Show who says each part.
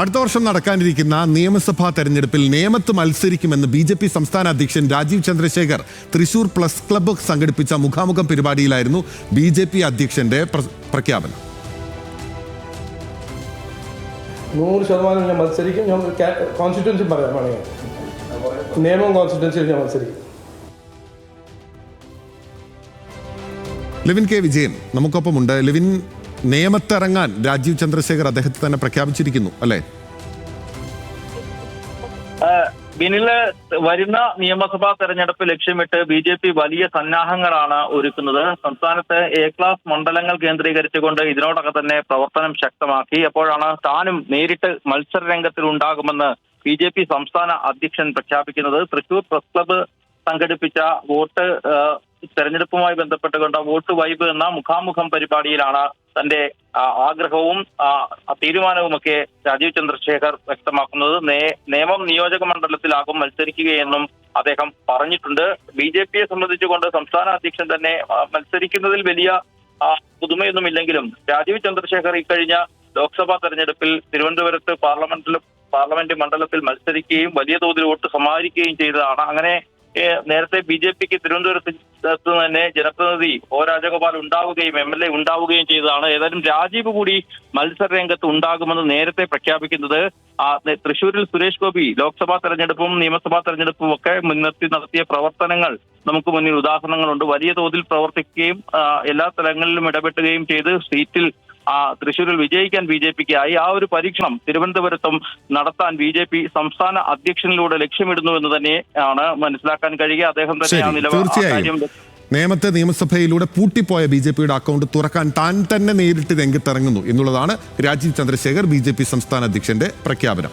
Speaker 1: അടുത്ത വർഷം നടക്കാനിരിക്കുന്ന നിയമസഭാ തെരഞ്ഞെടുപ്പിൽ നേമത്ത് മത്സരിക്കുമെന്ന് ബി ജെ പി സംസ്ഥാന അധ്യക്ഷൻ രാജീവ് ചന്ദ്രശേഖർ തൃശൂർ പ്ലസ് ക്ലബ്ബ് സംഘടിപ്പിച്ച മുഖാമുഖം പരിപാടിയിലായിരുന്നു ബി ജെ പി അധ്യക്ഷന്റെ പ്രഖ്യാപനം.
Speaker 2: നൂറ് ശതമാനം ഞാൻ മത്സരിക്കും. ഞാൻ കോൺസ്റ്റിറ്റ്യൻസി പറയാം വേണമെങ്കിൽ. നിയമം കോൺസ്റ്റിറ്റ്യൻസിയിൽ ഞാൻ മത്സരിക്കും.
Speaker 1: ലെവിൻ കെ വിജയൻ നമുക്കൊപ്പമുണ്ട്. ലെവിൻ നേമത്തിറങ്ങാൻ രാജീവ് ചന്ദ്രശേഖർ അദ്ദേഹത്തെ തന്നെ പ്രഖ്യാപിച്ചിരിക്കുന്നു അല്ലേ?
Speaker 3: ബിനിൽ വരുന്ന നിയമസഭാ തെരഞ്ഞെടുപ്പ് ലക്ഷ്യമിട്ട് ബി ജെ പി വലിയ സന്നാഹങ്ങളാണ് ഒരുക്കുന്നത്. സംസ്ഥാനത്ത് എ ക്ലാസ് മണ്ഡലങ്ങൾ കേന്ദ്രീകരിച്ചുകൊണ്ട് ഇതിനോടകം തന്നെ പ്രവർത്തനം ശക്തമാക്കി. അപ്പോഴാണ് താനും നേരിട്ട് മത്സര രംഗത്തിൽ ഉണ്ടാകുമെന്ന് ബി ജെ പി സംസ്ഥാന അധ്യക്ഷൻ പ്രഖ്യാപിക്കുന്നത്. തൃശൂർ പ്രസ് ക്ലബ്ബ് സംഘടിപ്പിച്ച വോട്ട് തെരഞ്ഞെടുപ്പുമായി ബന്ധപ്പെട്ടുകൊണ്ട് വോട്ട് വൈബ് എന്ന മുഖാമുഖം പരിപാടിയിലാണ് തന്റെ ആഗ്രഹവും തീരുമാനവുമൊക്കെ രാജീവ് ചന്ദ്രശേഖർ വ്യക്തമാക്കുന്നത്. നേമം നിയോജക മണ്ഡലത്തിലാകും മത്സരിക്കുകയെന്നും അദ്ദേഹം പറഞ്ഞിട്ടുണ്ട്. ബി ജെ പിയെ സംബന്ധിച്ചുകൊണ്ട് സംസ്ഥാന അധ്യക്ഷൻ തന്നെ മത്സരിക്കുന്നതിൽ വലിയ പുതുമയൊന്നും പുതുമയൊന്നുമില്ലെങ്കിലും രാജീവ് ചന്ദ്രശേഖർ ഇക്കഴിഞ്ഞ ലോക്സഭാ തെരഞ്ഞെടുപ്പിൽ തിരുവനന്തപുരത്ത് പാർലമെന്റിൽ പാർലമെന്റ് മണ്ഡലത്തിൽ മത്സരിക്കുകയും വലിയ തോതിൽ വോട്ട് സമാഹരിക്കുകയും ചെയ്തതാണ്. അങ്ങനെ നേരത്തെ ബി ജെ പിക്ക് തിരുവനന്തപുരത്ത് തന്നെ ജനപ്രതിനിധി ഒ രാജഗോപാൽ ഉണ്ടാവുകയും എം എൽ എ ഉണ്ടാവുകയും ചെയ്തതാണ്. ഏതായാലും രാജീവ് കൂടി മത്സര രംഗത്ത് ഉണ്ടാകുമെന്ന് നേരത്തെ പ്രഖ്യാപിക്കുന്നത്. തൃശൂരിൽ സുരേഷ് ഗോപി ലോക്സഭാ തെരഞ്ഞെടുപ്പും നിയമസഭാ തെരഞ്ഞെടുപ്പും ഒക്കെ മുൻനിർത്തി നടത്തിയ പ്രവർത്തനങ്ങൾ നമുക്ക് മുന്നിൽ ഉദാഹരണങ്ങളുണ്ട്. വലിയ തോതിൽ പ്രവർത്തിക്കുകയും എല്ലാ തലങ്ങളിലും ഇടപെട്ടുകയും ചെയ്ത് സീറ്റിൽ ആ തൃശൂരിൽ വിജയിക്കാൻ ബി ജെ പിക്ക് ആയി ആ ഒരു പരീക്ഷണം തിരുവനന്തപുരത്തും നടത്താൻ ബി ജെ പി സംസ്ഥാന അധ്യക്ഷനിലൂടെ ലക്ഷ്യമിടുന്നു എന്ന് തന്നെ ആണ് മനസ്സിലാക്കാൻ കഴിയുക. അദ്ദേഹം
Speaker 1: തന്നെയാണ്
Speaker 3: നിലപാട്
Speaker 1: നേമത്തെ നിയമസഭയിലൂടെ പൂട്ടിപ്പോയ ബി ജെ പിയുടെ അക്കൗണ്ട് തുറക്കാൻ താൻ തന്നെ നേരിട്ട് രംഗത്തിറങ്ങുന്നു എന്നുള്ളതാണ് Rajeev Chandrasekhar B J P സംസ്ഥാന അധ്യക്ഷന്റെ പ്രഖ്യാപനം.